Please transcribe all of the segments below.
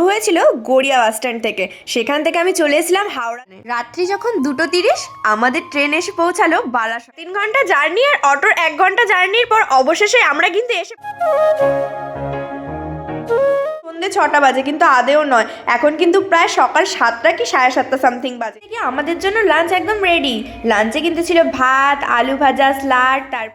শুরু হয়েছিল Garia bus stand থেকে। সেখান থেকে আমি চলে এসেছিলাম হাওড়া। রাত্রি যখন দুটো তিরিশ, আমাদের ট্রেন এসে পৌঁছালো বালাসোর তিন ঘণ্টা জার্নি আর অটোর এক ঘণ্টা জার্নির পর অবশেষে আমরা কিন্তু এসে ছটা বাজে, কিন্তু আদেও নয়। এখন কিন্তু প্রায় সকাল সাতটা কি সাড়ে সাতটা সামথিং বাজে। আমাদের জন্য লাঞ্চ একদম রেডি লাঞ্চে কিন্তু ছিল ভাত, আলু ভাজা স্লাড তার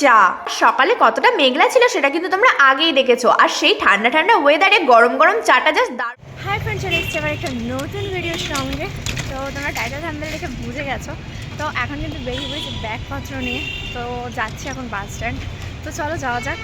চা সকালে কতটা মেঘলা ছিল সেটা কিন্তু তোমরা আগেই দেখেছ। আর সেই ঠান্ডা ঠান্ডা ওয়েদারে গরম গরম চাটা জাস্ট দার হাই ফ্রেন্ড চলে এসছে আবার একটা নতুন ভিডিওর সঙ্গে। তো তোমরা টাইটেল থাম্বেল দেখে বুঝে গেছো। তো এখন কিন্তু বেরিয়ে পড়েছি ব্যাগপত্র নিয়ে। তো যাচ্ছি এখন বাস স্ট্যান্ড তো চলো যাওয়া যাক।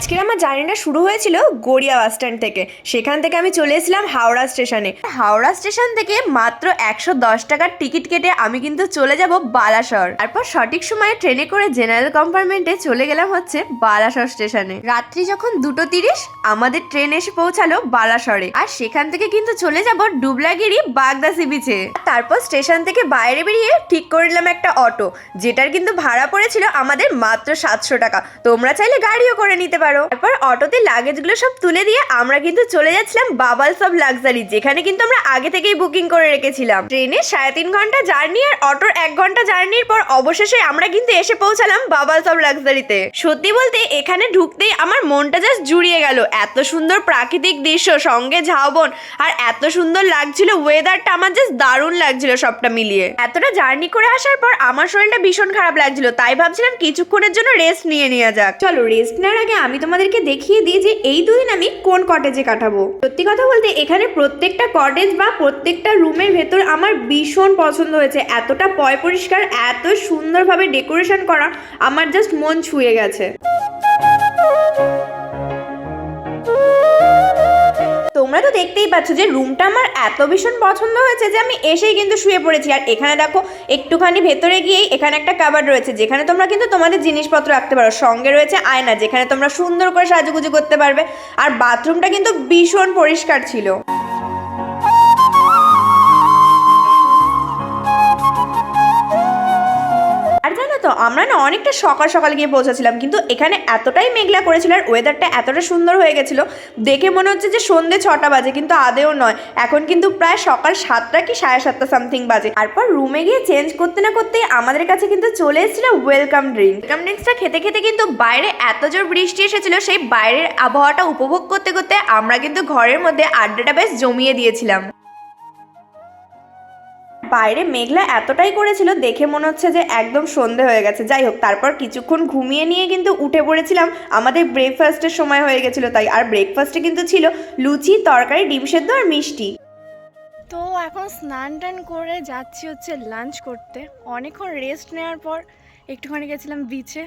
আজকের আমার জার্নিটা শুরু হয়েছিল গড়িয়া বাস স্ট্যান্ড থেকে। সেখান থেকে আমি চলে এসেছিলাম হাওড়া স্টেশনে। হাওড়া স্টেশন থেকে মাত্র একশো দশ টাকার টিকিট কেটে আমি কিন্তু চলে যাব বালাসর। তারপর সঠিক সময়ে ট্রেনে করে জেনারেল কম্পার্টমেন্টে চলে গেলাম হচ্ছে বালাসর স্টেশনে। রাত্রি যখন দুটো তিরিশ, আমাদের ট্রেন এসে পৌঁছালো বালাসরে। আর সেখান থেকে কিন্তু চলে যাব ডুবলাগিরি বাগদা সি বিচে। তারপর স্টেশন থেকে বাইরে বেরিয়ে ঠিক করে নিলাম একটা অটো, যেটার কিন্তু ভাড়া পড়েছিল আমাদের মাত্র সাতশো টাকা। তোমরা চাইলে গাড়িও করে নিতে পারো। তারপর অটোতে লাগেজগুলো সব তুলে দিয়ে আমরা কিন্তু চলে যাচ্ছিলাম বাবালস অফ লাক্সারি, যেখানে কিন্তু আমরা আগে থেকেই বুকিং করে রেখেছিলাম। ট্রেনে সাড়ে তিন ঘণ্টা জার্নি আর অটোর এক ঘণ্টা জার্নির পর অবশেষে আমরা কিন্তু এসে পৌঁছালাম বাবাল সব লাক্সারিতে। সত্যি বলতে এখানে ঢুকতেই আমার মনটা জাস্ট জুড়িয়ে গেল। এত সুন্দর প্রাকৃতিক দৃশ্য, সঙ্গে ঝাউবন, আর এত সুন্দর লাগছিল ওয়েদারটা আমার জাস্ট দারুণ লাগছিল সবটা মিলিয়ে। এতটা জার্নি করে আসার পর আমার শরীরটা ভীষণ খারাপ লাগছিল, তাই ভাবছিলাম কিছুক্ষণের জন্য রেস্ট নিয়ে নেওয়া যাক। চলো রেস্ট নেওয়ার আগে আমি তোমাদেরকে দেখিয়ে দিই যে এই দুদিন আমি কোন কটেজে কাটাবো। সত্যি কথা বলতে এখানে প্রত্যেকটা কটেজ বা প্রত্যেকটা রুমের ভেতর আমার ভীষণ পছন্দ হয়েছে। এতটা পয় পরিষ্কার, এত সুন্দরভাবে ডেকোরেশন করা, আমার জাস্ট মন ছুঁয়ে গেছে। তোমরা তো দেখতেই পাচ্ছ যে রুমটা আমার এত ভীষণ পছন্দ হয়েছে যে আমি এসেই কিন্তু শুয়ে পড়েছি। আর এখানে দেখো, একটুখানি ভেতরে গিয়েই এখানে একটা কাবার রয়েছে, যেখানে তোমরা কিন্তু তোমাদের জিনিসপত্র রাখতে পারো। সঙ্গে রয়েছে আয়না, যেখানে তোমরা সুন্দর করে সাজুগুজু করতে পারবে। আর বাথরুমটা কিন্তু ভীষণ পরিষ্কার ছিল। আমরা না অনেকটা সকাল সকাল গিয়ে পৌঁছেছিলাম কিন্তু এখানে এতটাই মেঘলা করেছিল আর ওয়েদারটা এতটা সুন্দর হয়ে গেছিল, দেখে মনে হচ্ছে যে সন্ধে ছটা বাজে, কিন্তু আদেও নয়। এখন কিন্তু প্রায় সকাল সাতটা কি সাড়ে সাতটা সামথিং বাজে। তারপর রুমে গিয়ে চেঞ্জ করতে না করতেই আমাদের কাছে কিন্তু চলে এসেছিল ওয়েলকাম ড্রিঙ্ক ওয়েলকাম ড্রিঙ্কসটা খেতে খেতে কিন্তু বাইরে এত জোর বৃষ্টি এসেছিল, সেই বাইরের আবহাওয়াটা উপভোগ করতে করতে আমরা কিন্তু ঘরের মধ্যে আড্ডাটা বেশ জমিয়ে দিয়েছিলাম। বাইরে মেঘলা এতটাই করেছিল, দেখে মনে হচ্ছে যে একদম সন্ধে হয়ে গেছে। যাই হোক, তারপর কিছুক্ষণ ঘুমিয়ে নিয়ে কিন্তু উঠে পড়েছিলাম। আমাদের ব্রেকফাস্টের সময় হয়ে গেছিল তাই। আর ব্রেকফাস্টে কিন্তু ছিল লুচি, তরকারি, ডিম সেদ্ধ আর মিষ্টি। তো এখন স্নান টান করে যাচ্ছি হচ্ছে লাঞ্চ করতে। অনেকক্ষণ রেস্ট নেওয়ার পর একটুখানি গেছিলাম বিচে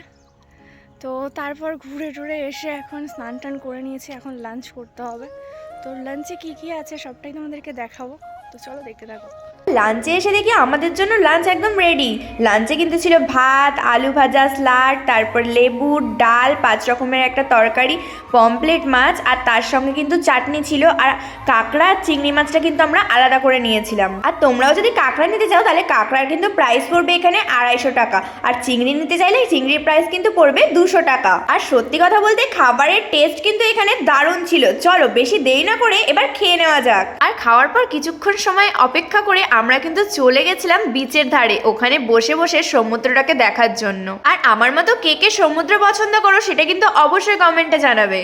তো তারপর ঘুরে টুরে এসে এখন স্নান টান করে নিয়েছি, এখন লাঞ্চ করতে হবে। তো লাঞ্চে কী কী আছে সবটাই তোমাদেরকে দেখাবো। তো চলো দেখতে থাকো। লাঞ্চে এসে দেখি আমাদের জন্য লাঞ্চ একদম রেডি লাঞ্চে কিন্তু ছিল ভাত, আলু ভাজা স্লাড তারপর লেবু, ডাল, পাঁচ রকমের একটা তরকারি পমপ্লেট মাছ, আর তার সঙ্গে কিন্তু চাটনি ছিল। আর কাঁকড়া আর চিংড়ি মাছটা কিন্তু আমরা আলাদা করে নিয়েছিলাম। আর তোমরাও যদি কাঁকড়া নিতে চাও, তাহলে কাঁকড়ার কিন্তু প্রাইস পড়বে এখানে আড়াইশো টাকা। আর চিংড়ি নিতে চাইলে চিংড়ির প্রাইস কিন্তু পড়বে দুশো টাকা। আর সত্যি কথা বলতে খাবারের টেস্ট কিন্তু এখানে দারুণ ছিল। চলো, বেশি দেরি না করে এবার খেয়ে নেওয়া যাক। আর খাওয়ার পর কিছুক্ষণ সময় অপেক্ষা করে আমরা কিন্তু চলে গেছিলাম বিচের ধারে, ওখানে বসে বসে সমুদ্রটাকে দেখার জন্য। আর আমার মতো কে কে সমুদ্র পছন্দ করো সেটা কিন্তু অবশ্যই কমেন্টে জানাবে।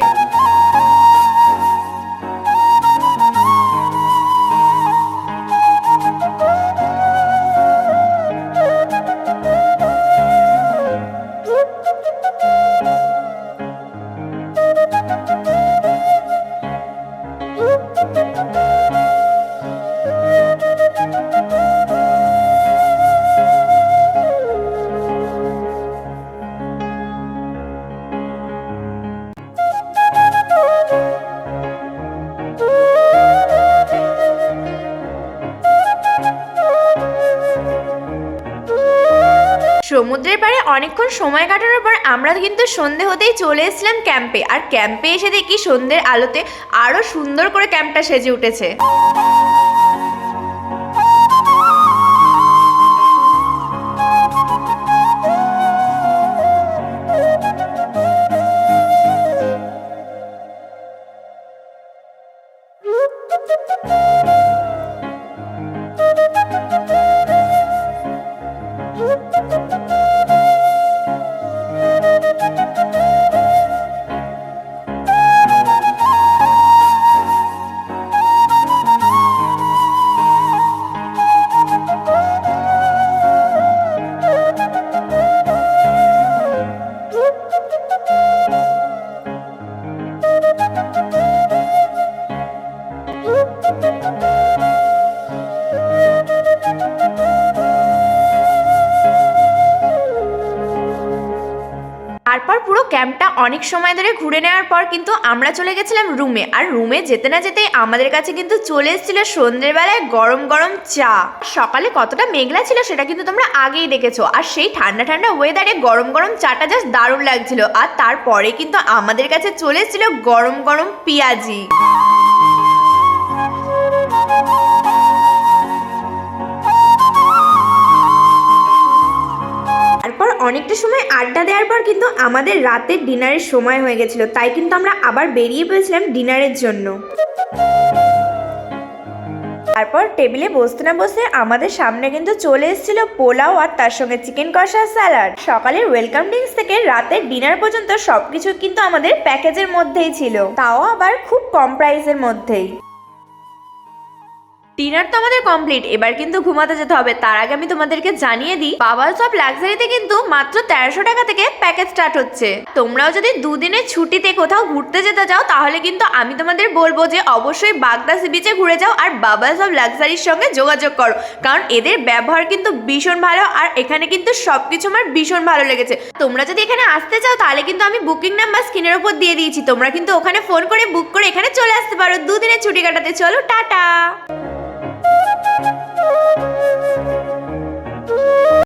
সমুদ্রের পাড়ে অনেকক্ষণ সময় কাটানোর পর আমরা কিন্তু সন্ধে হতেই চলে এসেছিলাম ক্যাম্পে। আর ক্যাম্পে এসে দেখি সন্ধ্যের আলোতে আরও সুন্দর করে ক্যাম্পটা সেজে উঠেছে। অনেক সময় ধরে ঘুরে নেওয়ার পর কিন্তু আমরা চলে গেছিলাম রুমে। আর রুমে যেতে না যেতে আমাদের কাছে কিন্তু চলে এসেছিল সন্ধ্যের বেলায় গরম গরম চা। সকালে কতটা মেঘলা ছিল সেটা কিন্তু তোমরা আগেই দেখেছ। আর সেই ঠান্ডা ঠান্ডা ওয়েদারে গরম গরম চাটা জাস্ট দারুণ লাগছিল। আর তারপরে কিন্তু আমাদের কাছে চলে এসেছিল গরম গরম পেঁয়াজি। তারপর অনেকটা সময় আড্ডা দেওয়ার পর কিন্তু আমাদের রাতের ডিনারের সময় হয়ে গেছিল। তাই কিন্তু আমরা আবার বেরিয়ে পড়েছিলাম ডিনারের জন্য। তারপর টেবিলে বসতে না বসে আমাদের সামনে কিন্তু চলে এসেছিল পোলাও আর তার সঙ্গে চিকেন কষা স্যালাড। সকালের ওয়েলকাম ড্রিঙ্কস থেকে রাতের ডিনার পর্যন্ত সবকিছু কিন্তু আমাদের প্যাকেজের মধ্যেই ছিল। তাও আবার খুব কম প্রাইসের মধ্যেই। ডিনার তো আমাদের কমপ্লিট এবার কিন্তু ঘুমাতে যেতে হবে। তার আগে আমি তোমাদেরকে জানিয়ে দিই বাবাল সব লাক্সারিতে কিন্তু মাত্র তেরোশো টাকা থেকে প্যাকেজ স্টার্ট হচ্ছে। তোমরাও যদি দুদিনের ছুটিতে কোথাও ঘুরতে যেতে চাও, তাহলে কিন্তু আমি তোমাদের বলব যে অবশ্যই বাগদা বিচে ঘুরে যাও আর বাবাল সব লাক্সারির সঙ্গে যোগাযোগ করো। কারণ এদের ব্যবহার কিন্তু ভীষণ ভালো আর এখানে কিন্তু সবকিছু আমার ভীষণ ভালো লেগেছে। তোমরা যদি এখানে আসতে চাও, তাহলে কিন্তু আমি বুকিং নাম্বার স্ক্রিনের উপর দিয়ে দিয়েছি। তোমরা কিন্তু ওখানে ফোন করে বুক করে এখানে চলে আসতে পারো। দুদিনের ছুটি কাটাতে। চলো, টাটা! うん。